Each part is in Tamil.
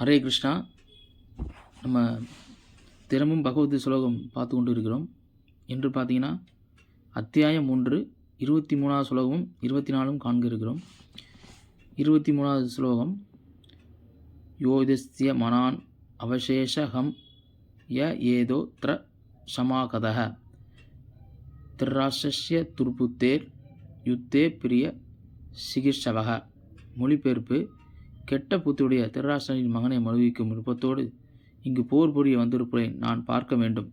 ஹரே கிருஷ்ணா. நம்ம தினமும் பகவத் ஸ்லோகம் பார்த்து கொண்டு இருக்கிறோம் என்று பார்த்தீங்கன்னா அத்தியாயம் ஒன்று இருபத்தி மூணாவது ஸ்லோகமும் இருபத்தி நாலும் காண்க இருக்கிறோம் இருபத்தி மூணாவது ஸ்லோகம் யோதிஸ்ய மனான் அவசேஷகம் ய ஏதோ த்ர சமாகதः திராசஸ்ய துர்புத்தேர் யுத்தே பிரிய சிகிர்ஷவக மொழிபெயர்ப்பு கெட்ட புத்துடைய திருராசனின் மகனை மனுவிக்கும் விருப்பத்தோடு இங்கு போர் புரிய வந்திருப்பேன் நான் பார்க்க வேண்டும்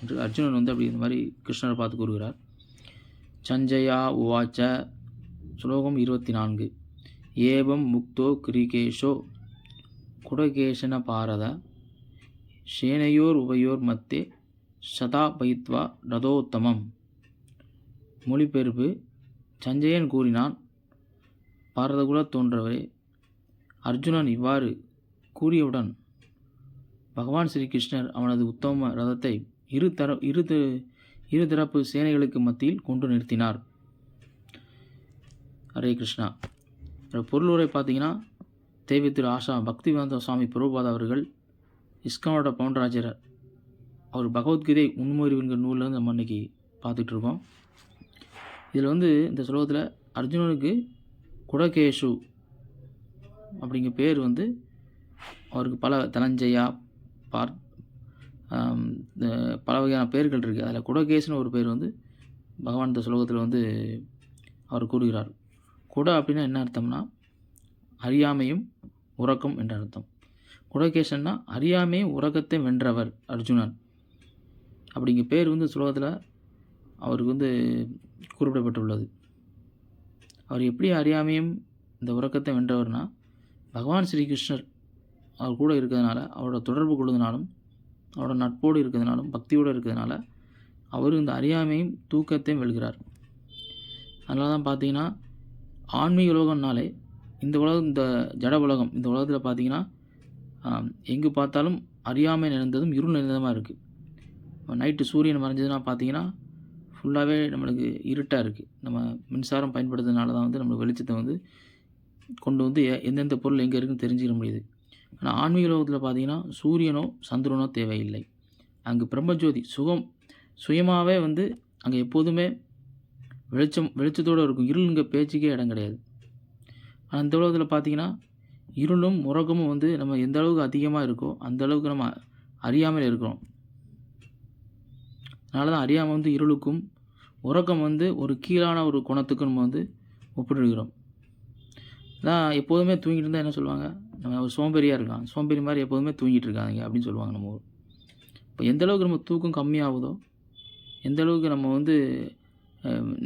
என்று அர்ஜுனன் வந்து அப்படி இந்த மாதிரி கிருஷ்ணரை பார்த்து கூறுகிறார். சஞ்சயா உவாச்ச. ஸ்லோகம் இருபத்தி நான்கு ஏவம் முக்தோ கிரிகேஷோ. குடகேஷன பாரத. சேனையோர் உபயோர் மத்தே. சதா பயித்வா ரதோத்தமம். மொழிபெயர்ப்பு. சஞ்சயன் கூறினான் பாரதகுல தோன்றவரே அர்ஜுனன் இவ்வாறு கூறியவுடன் பகவான் ஸ்ரீகிருஷ்ணர் அவனது உத்தம ரதத்தை இரு தர இரு தி- இரு தரப்பு சேனைகளுக்கு மத்தியில் கொண்டு நிறுத்தினார். ஹரே கிருஷ்ணா. இதோட பொருள் உரை பார்த்தீங்கன்னா தேவி திரு ஆஷா பக்திவேந்த சுவாமி பிரபுபாத் அவர்கள் இஸ்கானோட பவுண்டராஜர் அவர் பகவத்கீதை உண்மறிவுங்கிற நூலில் வந்து நம்ம இன்னைக்கு பார்த்துட்டு இருக்கோம் இதில் வந்து இந்த ஸ்லோகத்தில் அர்ஜுனனுக்கு குடகேஷு அப்படிங்கிற பேர் வந்து அவருக்கு பல தனஞ்சயா பார் பல வகையான பேர்கள் இருக்குது அதில் குடகேசுன்னு ஒரு பேர் வந்து பகவான் இந்த சுலோகத்தில் வந்து அவர் கூறுகிறார். குட அப்படின்னா என்ன அர்த்தம்னா அறியாமையும் உறக்கம் என்ற அர்த்தம். குடகேசன்னா அறியாமையும் உறக்கத்தை வென்றவர் அர்ஜுனன் அப்படிங்கிற பேர் வந்து சுலோகத்தில் அவருக்கு வந்து குறிப்பிடப்பட்டுள்ளது. அவர் எப்படி அறியாமையும் இந்த உறக்கத்தை வென்றவர்னா பகவான் ஸ்ரீகிருஷ்ணர் அவர் கூட இருக்கிறதுனால அவரோட தொடர்பு கொள்வதனாலும் அவரோட நட்போடு இருக்கிறதுனாலும் பக்தியோடு இருக்கிறதுனால அவர் இந்த அறியாமையும் தூக்கத்தையும் வெல்கிறார். அதனால தான் பார்த்தீங்கன்னா ஆன்மீக உலகம்னாலே இந்த உலகம் இந்த ஜட உலகம் இந்த உலகத்தில் பார்த்தீங்கன்னா எங்கே பார்த்தாலும் அறியாமை நிறைந்ததும் இருள் நிறைந்ததுமாக இருக்குது நைட்டு சூரியன் மறைஞ்சதுன்னா பார்த்தீங்கன்னா ஃபுல்லாகவே நம்மளுக்கு இருட்டாக இருக்குது நம்ம மின்சாரம் பயன்படுத்துறதுனால தான் வந்து நம்மளுக்கு வெளிச்சத்தை வந்து கொண்டு வந்து எ- எந்தெந்த பொருள் எங்கே இருக்குன்னு தெரிஞ்சுக்க முடியுது. ஆனால் ஆன்மீக லோகத்தில் பார்த்தீங்கன்னா சூரியனோ சந்திரனோ தேவையில்லை. அங்கு பிரம்மஜோதி சுகம் சுயமாகவே வந்து அங்கே எப்போதுமே வெளிச்சம் வெளிச்சத்தோடு இருக்கும். இருளுங்க பேச்சுக்கே இடம் கிடையாது. ஆனால் இந்த உலகத்தில் பார்த்தீங்கன்னா இருளும் உறக்கமும் வந்து நம்ம எந்த அளவுக்கு அதிகமாக இருக்கோ அந்த அளவுக்கு நம்ம அறியாமல் இருக்கிறோம். அதனால தான் அறியாமல் வந்து இருளுக்கும் உறக்கம் வந்து ஒரு கீழான ஒரு குணத்துக்கும் நம்ம வந்து ஒப்பிடுகிறோம். நான் எப்போதுமே தூங்கிட்டு இருந்தால் என்ன சொல்லுவாங்க? நம்ம ஒரு சோம்பேறியாக இருக்கான் சோம்பேறி மாதிரி எப்போதுமே தூங்கிட்டு இருக்காங்க அப்படின்னு சொல்லுவாங்க நம்ம ஊர். இப்போ எந்த அளவுக்கு நம்ம தூக்கம் கம்மியாகுதோ எந்த அளவுக்கு நம்ம வந்து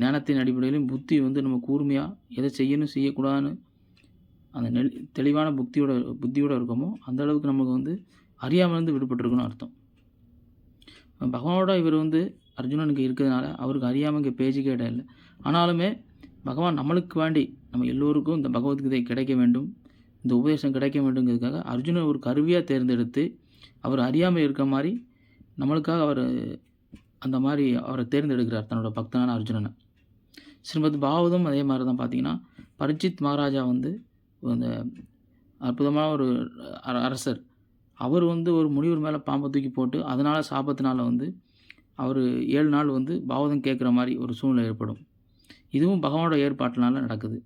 ஞானத்தின் அடிப்படையிலும் புத்தி வந்து நம்ம கூர்மையாக எதை செய்யணும் செய்யக்கூடாதுன்னு அந்த நெல் தெளிவான புத்தியோட புத்தியோட இருக்கோமோ அந்த அளவுக்கு நமக்கு வந்து அறியாமல் இருந்து விடுபட்டுருக்குன்னு அர்த்தம். பகவானோட இவர் வந்து அர்ஜுனனுக்கு இருக்கிறதுனால அவருக்கு அறியாமல் இங்கே பேச்சுக்கே இடம் இல்லை ஆனாலுமே பகவான் நம்மளுக்கு வேண்டி நம்ம எல்லோருக்கும் இந்த பகவத்கீதை கிடைக்க வேண்டும் இந்த உபதேசம் கிடைக்க வேண்டுங்கிறதுக்காக அர்ஜுனன் ஒரு கருவியாக தேர்ந்தெடுத்து அவர் அறியாமல் இருக்க மாதிரி நம்மளுக்காக அவர் அந்த மாதிரி அவரை தேர்ந்தெடுக்கிறார் தன்னோட பக்தனான அர்ஜுனனை. ஸ்ரீமத் பாவதும் அதே மாதிரி தான் பார்த்தீங்கன்னா பரிஜித் மகாராஜா வந்து அந்த அற்புதமான ஒரு அர- அரசர். அவர் வந்து ஒரு முனிவர் மேலே பாம்பை தூக்கி போட்டு அதனால் சாபத்தினால் வந்து அவர் ஏழு நாள் வந்து பாவதம் கேட்குற மாதிரி ஒரு சூழ்நிலை ஏற்படும். இதுவும் பகவானோட ஏற்பாட்டினால நடக்குது.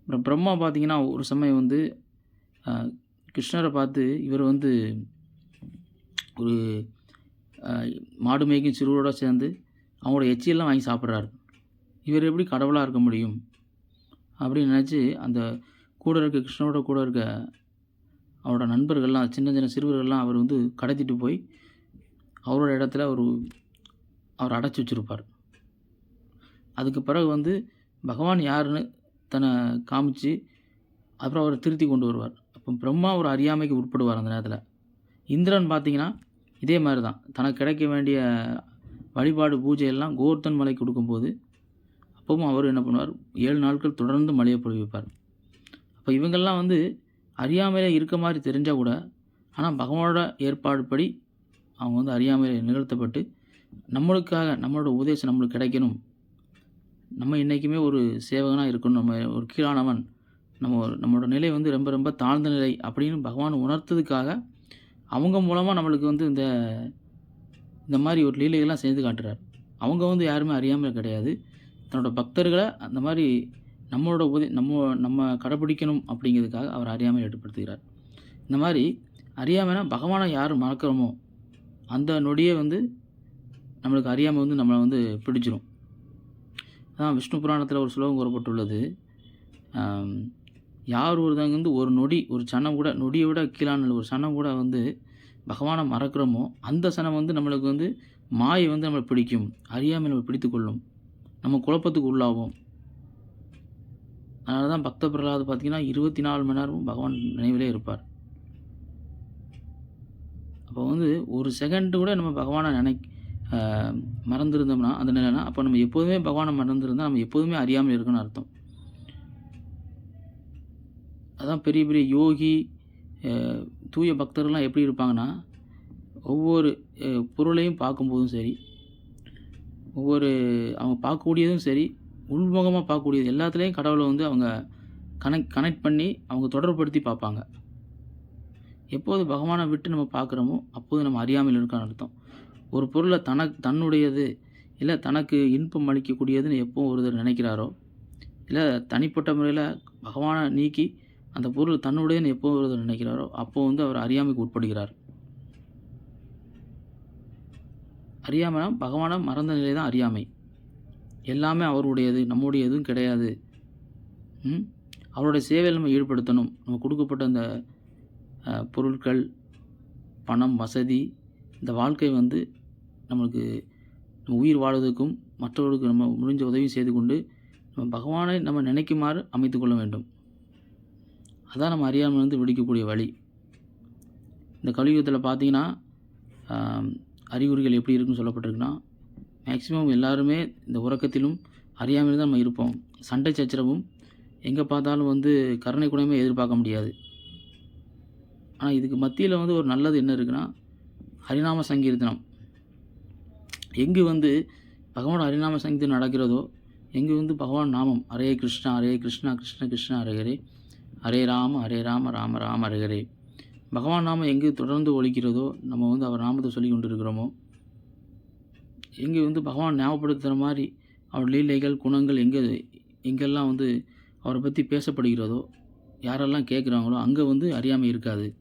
அப்புறம் பிரம்மா பார்த்தீங்கன்னா ஒரு சமயம் வந்து கிருஷ்ணரை பார்த்து இவர் வந்து ஒரு மாடு மேய்க்கும் சிறுவரோட சேர்ந்து அவங்களோட எச்சியெல்லாம் வாங்கி சாப்பிட்றாரு. இவர் எப்படி கடவுளாக இருக்க முடியும்? அப்படின்னு நினச்சி அந்த கூட இருக்க கிருஷ்ணரோட கூட இருக்க அவரோட நண்பர்கள்லாம் சின்ன சின்ன சிறுவர்கள்லாம் அவர் வந்து கடத்திட்டு போய் அவரோட இடத்துல ஒரு அவர் அடைச்சி வச்சுருப்பார். அதுக்கு பிறகு வந்து பகவான் யாருன்னு தன்னை காமிச்சு அப்புறம் அவரை திருத்தி கொண்டு வருவார். அப்போ பிரம்மா ஒரு அறியாமைக்கு உட்படுவார் அந்த நேரத்தில். இந்திரன் பார்த்தீங்கன்னா இதே மாதிரி தான் தனக்கு கிடைக்க வேண்டிய வழிபாடு பூஜை எல்லாம் கோவர்த்தன் மலை கொடுக்கும்போது அப்பவும் அவர் என்ன பண்ணுவார்? ஏழு நாட்கள் தொடர்ந்து மலையை பொழிவிப்பார் அப்போ இவங்கெல்லாம் வந்து அறியாமையில் இருக்க மாதிரி தெரிஞ்சால் கூட ஆனால் பகவானோட ஏற்பாடு படி அவங்க வந்து அறியாமையில் நிகழ்த்தப்பட்டு நம்மளுக்காக நம்மளோட உபதேசம் நம்மளுக்கு கிடைக்கணும். நம்ம என்றைக்குமே ஒரு சேவகனாக இருக்கணும். நம்ம ஒரு கீழானவன். நம்ம நம்மளோட நிலை வந்து ரொம்ப ரொம்ப தாழ்ந்த நிலை அப்படின்னு பகவான் உணர்த்ததுக்காக அவங்க மூலமாக நம்மளுக்கு வந்து இந்த இந்த மாதிரி ஒரு லீலைகள்லாம் சேர்ந்து காட்டுறார். அவங்க வந்து யாருமே அறியாமல் கிடையாது. தன்னோட பக்தர்களை அந்த மாதிரி நம்மளோட உதவி நம்ம நம்ம கடைப்பிடிக்கணும் அப்படிங்கிறதுக்காக அவர் அறியாமல் ஏற்படுத்துகிறார். இந்த மாதிரி அறியாமைனா பகவானை யார் மறக்கிறோமோ அந்த நொடியே வந்து நம்மளுக்கு அறியாமல் வந்து நம்மளை வந்து பிடிச்சிரும். தான் விஷ்ணு புராணத்தில் ஒரு ஸ்லோகம் கூறப்பட்டுள்ளது. யார் ஒருத்தங்க வந்து ஒரு நொடி ஒரு சனம் கூட நொடியை விட கீழான ஒரு சனம் கூட வந்து பகவானை மறக்கிறோமோ அந்த சனம் வந்து நம்மளுக்கு வந்து மாயை வந்து நம்மளை பிடிக்கும் அறியாமை நம்ம பிடித்து கொள்ளும் நம்ம குழப்பத்துக்கு உள்ளாவோம். அதனால தான் பக்த பிரகலாத் பார்த்திங்கன்னா இருபத்தி நாலு மணி நேரமும் பகவான் நினைவிலே இருப்பார். அப்போ வந்து ஒரு செகண்டு கூட நம்ம பகவானை நினை மறந்துருந்தோம்னா அந்த நிலைனா அப்போ நம்ம எப்போதுமே பகவானை மறந்துருந்தா நம்ம எப்போதுமே அறியாமல் இருக்குன்னு அர்த்தம். அதான் பெரிய பெரிய யோகி தூய பக்தர்கள்லாம் எப்படி இருப்பாங்கன்னா ஒவ்வொரு பொருளையும் பார்க்கும்போதும் சரி ஒவ்வொரு அவங்க பார்க்கக்கூடியதும் சரி உள்முகமாக பார்க்கக்கூடியது எல்லாத்துலேயும் கடவுளை வந்து அவங்க கனெக்ட் கனெக்ட் பண்ணி அவங்க தொடர்புபடுத்தி பார்ப்பாங்க. எப்போது பகவானை விட்டு நம்ம பார்க்குறோமோ அப்போது நம்ம அறியாமல் இருக்கான்னு அர்த்தம். ஒரு பொருளை தனக்கு தன்னுடையது இல்லை தனக்கு இன்பம் அளிக்கக்கூடியதுன்னு எப்போ ஒருத்தர் நினைக்கிறாரோ? இல்லை தனிப்பட்ட முறையில் பகவானை நீக்கி அந்த பொருள் தன்னுடையன்னு எப்போ ஒருத்தர் நினைக்கிறாரோ? அப்போ வந்து அவர் அறியாமைக்கு உட்படுகிறார். அறியாமை பகவானை மறந்த நிலை தான் அறியாமை. எல்லாமே அவருடையது நம்முடைய எதுவும் கிடையாது அவருடைய சேவையில் நம்ம ஈடுபடுத்தணும். நம்ம கொடுக்கப்பட்ட அந்த பொருட்கள் பணம் வசதி இந்த வாழ்க்கை வந்து நம்மளுக்கு நம்ம உயிர் வாழ்வதற்கும் மற்றவர்களுக்கு நம்ம முடிஞ்ச உதவி செய்து கொண்டு நம்ம பகவானை நம்ம நினைக்குமாறு அமைத்து கொள்ள வேண்டும். அதான் நம்ம அறியாமல் இருந்து விடிக்கக்கூடிய வழி. இந்த கலியுகத்தில் பார்த்தீங்கன்னா அறிகுறிகள் எப்படி இருக்குன்னு சொல்லப்பட்டிருக்குன்னா மேக்ஸிமம் எல்லாருமே இந்த உறக்கத்திலும் அறியாமல் தான் நம்ம இருப்போம். சண்டை சச்சரவும் எங்கே பார்த்தாலும் வந்து கருணை குணமே எதிர்பார்க்க முடியாது. ஆனால் இதுக்கு மத்தியில் வந்து ஒரு நல்லது என்ன இருக்குன்னா ஹரிநாம சங்கீர்த்தனம். எங்கு வந்து பகவான் ஹரிநாம சங்கீதம் நடக்கிறதோ எங்கு வந்து பகவான் நாமம் ஹரே கிருஷ்ணா ஹரே கிருஷ்ணா கிருஷ்ண கிருஷ்ணா ஹரே ஹரே ராம ஹரே ராம ராம ராம ஹரே பகவான் நாமம் எங்கு தொடர்ந்து ஒழிக்கிறதோ நம்ம வந்து அவர் நாமத்தை சொல்லி கொண்டு இருக்கிறோமோ எங்கே வந்து பகவான் ஞாபகப்படுத்துகிற மாதிரி அவர் லீலைகள் குணங்கள் எங்கே எங்கெல்லாம் வந்து அவரை பற்றி பேசப்படுகிறதோ யாரெல்லாம் கேட்குறாங்களோ அங்கே வந்து அறியாமை இருக்காது.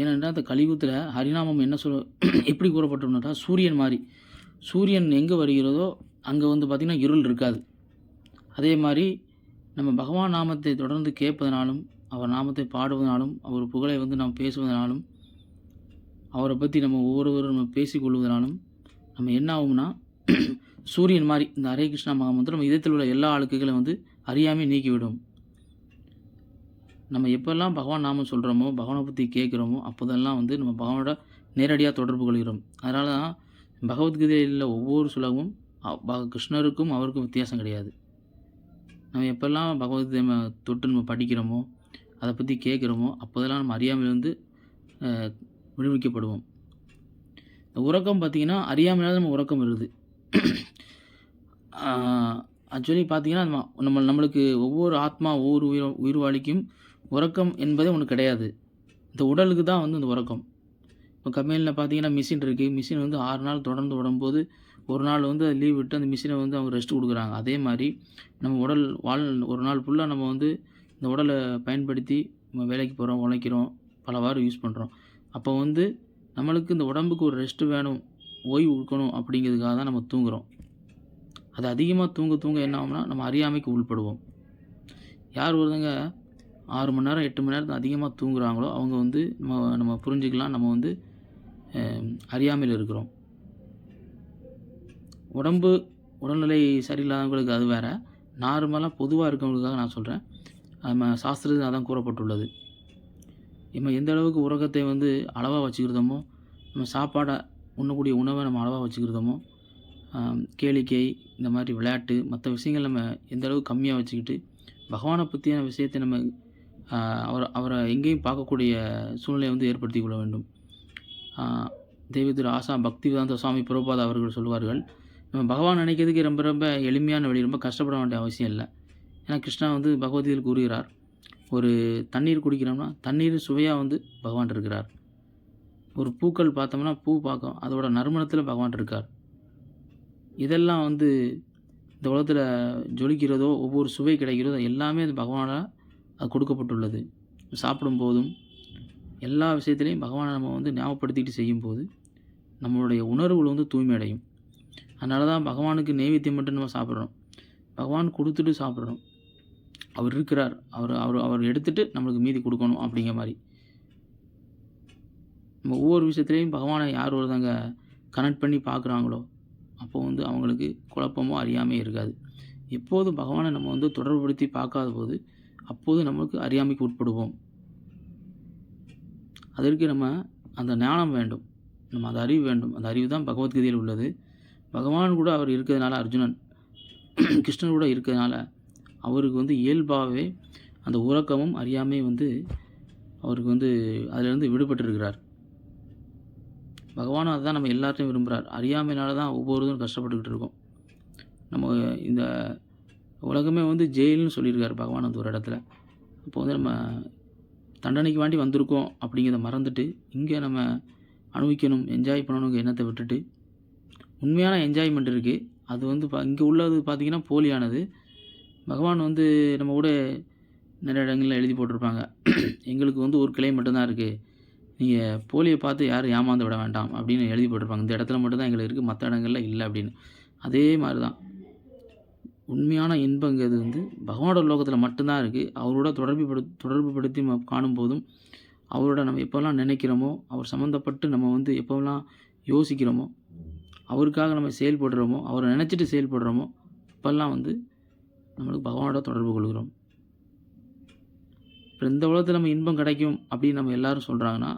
ஏனென்றால் அந்த கலியுகத்தில் ஹரிநாமம் என்ன சொல் எப்படி கூறப்பட்டோம்னா சூரியன் மாதிரி சூரியன் எங்கே வருகிறதோ அங்கே வந்து பார்த்திங்கன்னா இருள் இருக்காது. அதே மாதிரி நம்ம பகவான் நாமத்தை தொடர்ந்து கேட்பதனாலும் அவர் நாமத்தை பாடுவதனாலும் அவர் புகழை வந்து நாம் பேசுவதனாலும் அவரை பற்றி நம்ம ஒவ்வொருவரும் நம்ம பேசிக்கொள்வதனாலும் நம்ம என்ன ஆகும்னா சூரியன் மாதிரி இந்த ஹரே கிருஷ்ணா மகாமந்திரம் நம்ம இதயத்தில் உள்ள எல்லா அழுக்குகளை வந்து அறியாமல் நீக்கிவிடும். நம்ம எப்போல்லாம் பகவான் நாமம் சொல்கிறோமோ பகவானை பற்றி கேட்குறோமோ அப்போதெல்லாம் வந்து நம்ம பகவானோட நேரடியாக தொடர்பு கொள்கிறோம். அதனால தான் பகவத்கீதையில் ஒவ்வொரு சுலகமும் பக- கிருஷ்ணருக்கும் அவருக்கும் வித்தியாசம் கிடையாது. நம்ம எப்போல்லாம் பகவத்கீதை நம்ம தொட்டு நம்ம படிக்கிறோமோ அதை பற்றி கேட்குறோமோ அப்போதெல்லாம் நம்ம அறியாமல் வந்து விடுவிக்கப்படுவோம். இந்த உறக்கம் பார்த்திங்கன்னா அறியாமையில நம்ம உறக்கம் வருது. ஆக்சுவலி பார்த்திங்கன்னா நம்ம நம்ம நம்மளுக்கு ஒவ்வொரு ஆத்மா ஒவ்வொரு உயிர் உயிர்வாளிக்கும் உறக்கம் என்பதே ஒன்று கிடையாது. இந்த உடலுக்கு தான் வந்து இந்த உறக்கம். இப்போ கம்பெனியில் பார்த்தீங்கன்னா மிஷின் இருக்குது மிஷின் வந்து ஆறு நாள் தொடர்ந்து விடும்போது ஒரு நாள் வந்து லீவ் விட்டு அந்த மிஷினை வந்து அவங்க ரெஸ்ட் கொடுக்குறாங்க. அதே மாதிரி நம்ம உடல் வாழ் ஒரு நாள் ஃபுல்லாக நம்ம வந்து இந்த உடலை பயன்படுத்தி நம்ம வேலைக்கு போகிறோம் உழைக்கிறோம் பலவாறு யூஸ் பண்ணுறோம் அப்போ வந்து நம்மளுக்கு இந்த உடம்புக்கு ஒரு ரெஸ்ட்டு வேணும் ஓய்வு கொடுக்கணும் அப்படிங்கிறதுக்காக தான் நம்ம தூங்குகிறோம் அது அதிகமாக தூங்க தூங்க என்ன ஆகும்னா நம்ம அறியாமைக்கு உள்படுவோம். யார் ஒருத்தங்க ஆறு மணி நேரம் எட்டு மணி நேரத்துக்கு அதிகமாக தூங்குறாங்களோ அவங்க வந்து நம்ம நம்ம புரிஞ்சுக்கலாம். நம்ம வந்து அறியாமையில் இருக்கிறோம். உடம்பு உடல்நிலை சரியில்லாதவங்களுக்கு அது வேறு. நார்மலாக பொதுவாக இருக்கவங்களுக்காக நான் சொல்கிறேன் நம்ம சாஸ்திரத்தில் அதான் கூறப்பட்டுள்ளது. நம்ம எந்த அளவுக்கு உறக்கத்தை வந்து அளவாக வச்சுக்கிறதோமோ நம்ம சாப்பாடை உண்ணக்கூடிய உணவை நம்ம அளவாக வச்சுக்கிறதோமோ கேளிக்கை இந்த மாதிரி விளையாட்டு மற்ற விஷயங்கள் நம்ம எந்த அளவுக்கு கம்மியாக வச்சுக்கிட்டு பகவானை பற்றியான விஷயத்தை நம்ம அவரை அவரை எங்கேயும் பார்க்கக்கூடிய சூழ்நிலையை வந்து ஏற்படுத்தி கொள்ள வேண்டும். ஆ, தெய்வ திரு ஆசா பக்திவேதாந்த சுவாமி பிரபாத் அவர்கள் சொல்வார்கள் நம்ம பகவான் நினைக்கிறதுக்கு ரொம்ப ரொம்ப எளிமையான வழி ரொம்ப கஷ்டப்பட வேண்டிய அவசியம் இல்லை. ஏன்னா கிருஷ்ணா வந்து பகவதியில் கூறுகிறார் ஒரு தண்ணீர் குடிக்கிறோம்னா தண்ணீர் சுவையாக வந்து பகவான் இருக்கிறார். ஒரு பூக்கள் பார்த்தோம்னா பூ பார்க்கும் அதோட நறுமணத்தில் பகவான் இருக்கார். இதெல்லாம் வந்து இந்த உலகத்தில் ஜொலிக்கிறதோ ஒவ்வொரு சுவை கிடைக்கிறதோ எல்லாமே அது பகவானால் கொடுக்கப்பட்டுள்ளது. சாப்பிடும் போதும் எல்லா விஷயத்துலையும் பகவானை நம்ம வந்து ஞாபகப்படுத்திக்கிட்டு செய்யும்போது நம்மளுடைய உணர்வுகள் வந்து தூய்மை அடையும் அதனால தான் பகவானுக்கு நெய்வேத்தியம் மட்டும் நம்ம சாப்பிட்றோம். பகவான் கொடுத்துட்டு சாப்பிட்றோம். அவர் இருக்கிறார். அவர் அவர் அவர் எடுத்துகிட்டு நம்மளுக்கு மீதி கொடுக்கணும் அப்படிங்கிற மாதிரி. நம்ம ஒவ்வொரு விஷயத்துலையும் பகவானை யார் ஒருத்தங்க கனெக்ட் பண்ணி பார்க்குறாங்களோ அப்போ வந்து அவங்களுக்கு குழப்பமோ அறியாமே இருக்காது. எப்போதும் பகவானை நம்ம வந்து தொடர்புபடுத்தி பார்க்காத போது அப்போது நம்மளுக்கு அறியாமைக்கு உட்படுவோம். அதற்கு நம்ம அந்த ஞானம் வேண்டும். நம்ம அந்த அறிவு வேண்டும். அந்த அறிவு தான் பகவத்கீதையில் உள்ளது. பகவான் கூட அவர் இருக்கிறதுனால அர்ஜுனன் கிருஷ்ணன் கூட இருக்கிறதுனால அவருக்கு வந்து இயல்பாகவே அந்த உறக்கமும் அறியாமை வந்து அவருக்கு வந்து அதிலிருந்து விடுபட்டிருக்கிறார். பகவானும் அதுதான் நம்ம எல்லாத்தையும் விரும்புகிறார். அறியாமையினால தான் ஒவ்வொருதும் கஷ்டப்பட்டுக்கிட்டு இருக்கோம். நம்ம இந்த உலகமே வந்து ஜெயில்னு சொல்லியிருக்காரு பகவான் வந்து ஒரு இடத்துல. அப்போ வந்து நம்ம தண்டனைக்கு வேண்டி வந்திருக்கோம் அப்படிங்கிறத மறந்துட்டு இங்கே நம்ம அனுபவிக்கணும் என்ஜாய் பண்ணணுங்கிற எண்ணத்தை விட்டுட்டு உண்மையான என்ஜாய்மெண்ட் இருக்குது அது வந்து பா இங்கே உள்ளது பார்த்திங்கன்னா போலியானது. பகவான் வந்து நம்ம கூட நிறைய இடங்களில் எழுதி போட்டிருப்பாங்க. எங்களுக்கு வந்து ஒரு கிளை மட்டும்தான் இருக்குது நீங்கள் போலியை பார்த்து யாரும் ஏமாந்து விட வேண்டாம் அப்படின்னு எழுதி போட்டிருப்பாங்க. இந்த இடத்துல மட்டும்தான் எங்களுக்கு இருக்குது மற்ற இடங்களில் இல்லை அப்படின்னு. அதே மாதிரி தான் உண்மையான இன்பங்கிறது வந்து பகவானோட லோகத்தில் மட்டும்தான் இருக்குது அவரோட தொடர்பு படு தொடர்பு படுத்தி நம்ம காணும்போதும் அவரோட நம்ம எப்போல்லாம் நினைக்கிறோமோ அவர் சம்மந்தப்பட்டு நம்ம வந்து எப்போல்லாம் யோசிக்கிறோமோ அவருக்காக நம்ம செயல்படுறோமோ அவரை நினச்சிட்டு செயல்படுறோமோ இப்போல்லாம் வந்து நம்மளுக்கு பகவானோட தொடர்பு கொள்கிறோம். இப்போ இந்த உலகத்தில் நம்ம இன்பம் கிடைக்கும் அப்படின்னு நம்ம எல்லாரும் சொல்கிறாங்கன்னா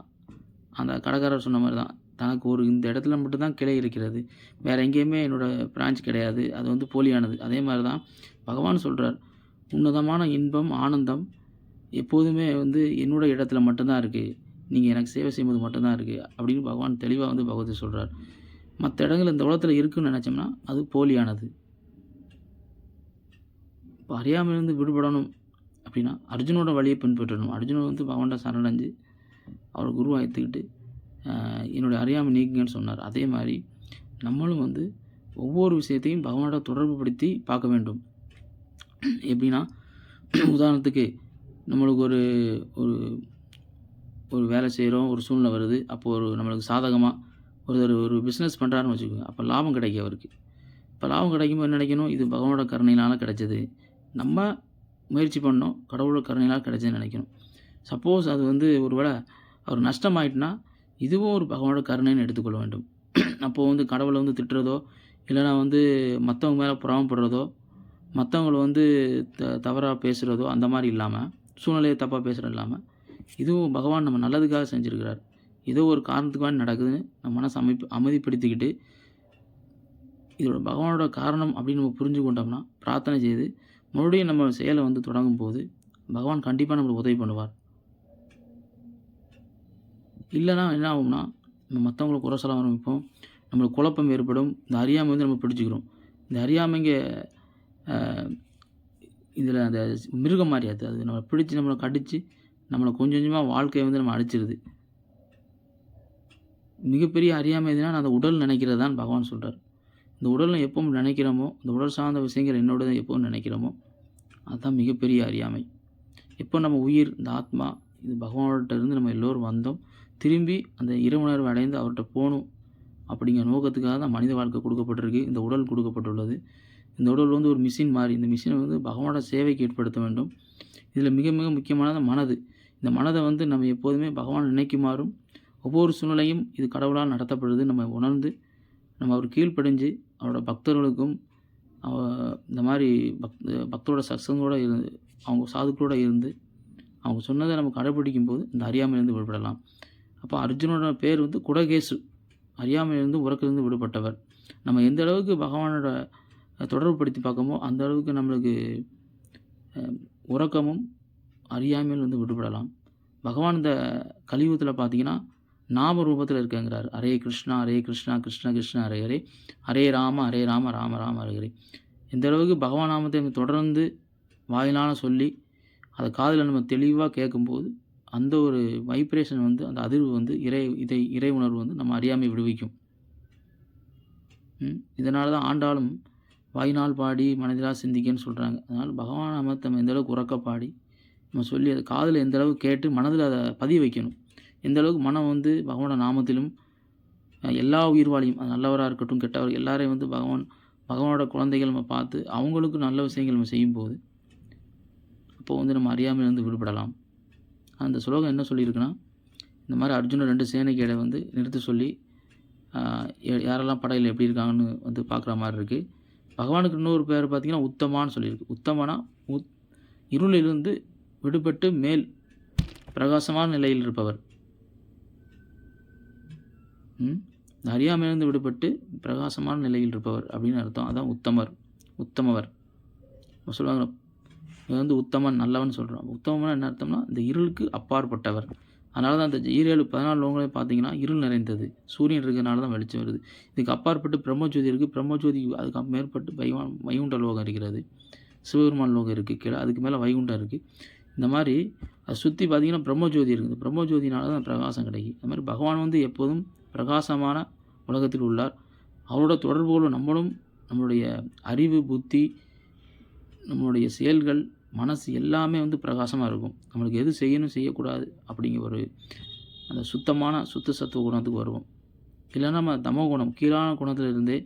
அந்த கடைக்காரர் சொன்ன மாதிரி தான் தனக்கு ஒரு இந்த இடத்துல மட்டும்தான் கிளை இருக்கிறது. வேறு எங்கேயுமே என்னோடய பிரான்ச் கிடையாது. அது வந்து போலியானது. அதே மாதிரி தான் பகவான் சொல்கிறார் உன்னதமான இன்பம் ஆனந்தம் எப்போதுமே வந்து என்னோட இடத்துல மட்டும்தான் இருக்குது நீங்கள் எனக்கு சேவை செய்யும்போது மட்டும்தான் இருக்குது அப்படின்னு பகவான் தெளிவாக வந்து பகவதி சொல்கிறார் மற்ற இடங்கள் இந்த உலகத்தில் இருக்குன்னு நினச்சோம்னா அது போலியானது. இப்போ அறியாமையிலிருந்து விடுபடணும் அப்படின்னா அர்ஜுனோட வழியை பின்பற்றணும். அர்ஜுனன் வந்து பகவான்கிட்ட சரணடைஞ்சு அவர் குருவாக எடுத்துக்கிட்டு என்னுடைய அறியாமை நீக்குங்கன்னு சொன்னார். அதே மாதிரி நம்மளும் வந்து ஒவ்வொரு விஷயத்தையும் பகவானோட தொடர்பு படுத்தி பார்க்க வேண்டும். எப்படின்னா உதாரணத்துக்கு நம்மளுக்கு ஒரு ஒரு ஒரு வேலை செய்கிறோம் ஒரு சூழ்நிலை வருது அப்போது ஒரு நம்மளுக்கு சாதகமாக ஒருத்தர் ஒரு பிஸ்னஸ் பண்ணுறாருன்னு வச்சுக்கோங்க அப்போ லாபம் கிடைக்கும் அவருக்கு. இப்போ லாபம் கிடைக்கும்போது நினைக்கணும்? இது பகவானோட கருணையினால் கிடைச்சது. நம்ம முயற்சி பண்ணோம் கடவுளோட கருணையினால் கிடைச்சதுன்னு நினைக்கணும். சப்போஸ் அது வந்து ஒரு வேளை அவர் நஷ்டமாயிட்டுனா இதுவும் ஒரு பகவானோட கருணைன்னு எடுத்துக்கொள்ள வேண்டும். அப்போது வந்து கடவுளை வந்து திட்டுறதோ இல்லைனா வந்து மற்றவங்க மேலே புறாமப்படுறதோ மற்றவங்கள வந்து த தவறாக பேசுகிறதோ அந்த மாதிரி இல்லாமல் சூழ்நிலையை தப்பாக பேசுகிறது இல்லாமல் இதுவும் பகவான் நம்ம நல்லதுக்காக செஞ்சுருக்கிறார். ஏதோ ஒரு காரணத்துக்காக நடக்குதுன்னு நம்ம மனசை அமைப்பு அமைதிப்படுத்திக்கிட்டு இதோட பகவானோட காரணம் அப்படின்னு நம்ம புரிஞ்சு கொண்டோம்னா பிரார்த்தனை செய்து மறுபடியும் நம்ம செயலை வந்து தொடங்கும் போது பகவான் கண்டிப்பாக நம்மளுக்கு உதவி பண்ணுவார். இல்லைனா என்ன ஆகும்னா நம்ம மற்றவங்களை குறை சொல்ல ஆரம்பிப்போம். நம்மளுக்கு குழப்பம் ஏற்படும். இந்த அறியாமை வந்து நம்ம பிடிச்சிக்கிறோம். இந்த அறியாமைங்க இதில் அந்த மிருகம் மாதிரி அது. அது நம்மளை பிடிச்சி நம்மளை கடித்து நம்மளை கொஞ்சம் கொஞ்சமாக வாழ்க்கையை வந்து நம்ம அடிச்சிருது மிகப்பெரிய அறியாமை எதுனா அந்த உடல் நினைக்கிறது தான் பகவான் சொல்கிறார் இந்த உடலில் எப்பவும் நினைக்கிறோமோ இந்த உடல் சார்ந்த விஷயங்கள் என்னோட எப்பவும் நினைக்கிறோமோ அதுதான் மிகப்பெரிய அறியாமை. எப்போ நம்ம உயிர் இந்த ஆத்மா இது பகவான்கிட்ட இருந்து நம்ம எல்லோரும் வந்தோம். திரும்பி அந்த இறைவுணர்வு அடைந்து அவர்கிட்ட போகணும் அப்படிங்கிற நோக்கத்துக்காக தான் மனித வாழ்க்கை கொடுக்கப்பட்டிருக்கு இந்த உடல் கொடுக்கப்பட்டுள்ளது. இந்த உடல் வந்து ஒரு மிஷின் மாதிரி இந்த மிஷினை வந்து பகவானோட சேவைக்கு ஏற்படுத்த வேண்டும். இதில் மிக மிக முக்கியமானது மனது. இந்த மனதை வந்து நம்ம எப்போதுமே பகவான் நினைக்குமாறும் ஒவ்வொரு சூழ்நிலையும் இது கடவுளால் நடத்தப்படுது. நம்ம உணர்ந்து நம்ம அவர் கீழ்ப்படிஞ்சு அவரோட பக்தர்களுக்கும் அவ இந்த மாதிரி பக் பக்தரோட சத்சங்கோட இருந்து அவங்க சாதுக்களோட இருந்து அவங்க சொன்னதை நம்ம கடைபிடிக்கும் போது இந்த அறியாமையிலேருந்து விடுபடலாம். அப்போ அர்ஜுனோட பேர் வந்து குடகேசு. அறியாமையிலிருந்து உறக்கிலிருந்து விடுபட்டவர். நம்ம எந்த அளவுக்கு பகவானோட தொடர்புபடுத்தி பார்க்கமோ அந்த அளவுக்கு நம்மளுக்கு உறக்கமும் அறியாமையில் வந்து விடுபடலாம். பகவான் இந்த கலியுகத்தில் பார்த்தீங்கன்னா நாம ரூபத்தில் இருக்கங்கிறார். ஹரே கிருஷ்ணா ஹரே கிருஷ்ணா கிருஷ்ண கிருஷ்ணா ஹரே ஹரே. ஹரே ராம ஹரே ராம ராம ராம ஹரே ஹரே. எந்த அளவுக்கு பகவான் நாமத்தை தொடர்ந்து வாயிலான சொல்லி அதை காதில் நம்ம தெளிவாக கேட்கும்போது அந்த ஒரு வைப்ரேஷன் வந்து அந்த அதிர்வு வந்து இறை இதை இறை உணர்வு வந்து நம்ம அறியாமை விடுவிக்கும். இதனால தான் ஆண்டாலும் வாயினால் பாடி மனதிலால் சிந்திக்கன்னு சொல்கிறாங்க அதனால் பகவான் நாமத்தை நம்ம எந்தளவுக்கு உறக்க பாடி நம்ம சொல்லி அதை காதில் எந்த அளவுக்கு கேட்டு மனதில் அதை பதிய வைக்கணும். எந்த அளவுக்கு மனம் வந்து பகவானோட நாமத்திலும் எல்லா உயிர்வாளியும் அது நல்லவராக இருக்கட்டும் கெட்டவர் எல்லாரையும் வந்து பகவான் பகவானோட குழந்தைகள் நம்ம பார்த்து அவங்களுக்கும் நல்ல விஷயங்கள் நம்ம செய்யும்போது அப்போ வந்து நம்ம அறியாமையிலிருந்து விடுபடலாம். அந்த ஸ்லோகம் என்ன சொல்லியிருக்குன்னா இந்த மாதிரி அர்ஜுனன் ரெண்டு சேனைக்கேடை வந்து நிறுத்தி சொல்லி யா- யாரெல்லாம் படையில் எப்படி இருக்காங்கன்னு வந்து பார்க்குற மாதிரி இருக்குது பகவானுக்கு இன்னொரு பேர் பார்த்திங்கன்னா உத்தமான்னு சொல்லியிருக்கு. உத்தமானா உத் இருளிலிருந்து விடுபட்டு மேல் பிரகாசமான நிலையில் இருப்பவர். அறியாமையிலிருந்து விடுபட்டு பிரகாசமான நிலையில் இருப்பவர் அப்படின்னு அர்த்தம். அதான் உத்தமர் உத்தமவர். சொல்லுவாங்க இது வந்து உத்தமன் நல்லவன் சொல்கிறான் உத்தமம்னா என்ன அர்த்தம்னா இந்த இருளுக்கு அப்பாற்பட்டவர். அதனால தான் அந்த ஈரேழு பதினாலு லோகங்களே பார்த்தீங்கன்னா இருள் நிறைந்தது. சூரியன் இருக்கிறனால தான் வெளிச்சம் வருது. இதுக்கு அப்பாற்பட்டு பிரம்மஜோதி இருக்குது பிரம்மஜோதி அதுக்கு மேற்பட்டு வைவான் வைகுண்ட லோகம் இருக்கிறது. சிவபெருமான் லோகம் இருக்குது கீழே. அதுக்கு மேலே வைகுண்டம் இருக்குது இந்த மாதிரி அதை சுற்றி பார்த்தீங்கன்னா பிரம்மஜோதி இருக்குது. பிரம்மஜோதினால தான் பிரகாசம் கிடைக்கும் அது மாதிரி பகவான் வந்து எப்போதும் பிரகாசமான உலகத்தில் உள்ளார். அவரோட தொடர்புகளும் நம்மளும் நம்மளுடைய அறிவு புத்தி நம்மளுடைய செயல்கள் மனசு எல்லாமே வந்து பிரகாசமாக இருக்கும். நம்மளுக்கு எது செய்யணும் செய்யக்கூடாது அப்படிங்கிற ஒரு அந்த சுத்தமான சுத்த சத்துவ குணத்துக்கு வருவோம். இல்லைன்னா நம்ம தமோ குணம் கீழான குணத்திலிருந்தே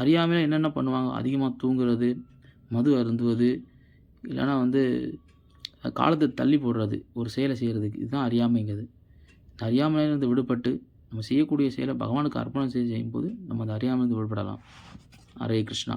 அறியாமையில் என்னென்ன பண்ணுவாங்க? அதிகமாக தூங்குறது மது அருந்துவது இல்லைன்னா வந்து காலத்தை தள்ளி போடுறது ஒரு செயலை செய்கிறதுக்கு இதுதான் அறியாமைங்கிறது. இந்த அறியாமையிலிருந்து விடுபட்டு நம்ம செய்யக்கூடிய செயலை பகவானுக்கு அர்ப்பணம் செய்து செய்யும்போது நம்ம அந்த அறியாமையிலிருந்து விடுபடலாம். ஹரே கிருஷ்ணா.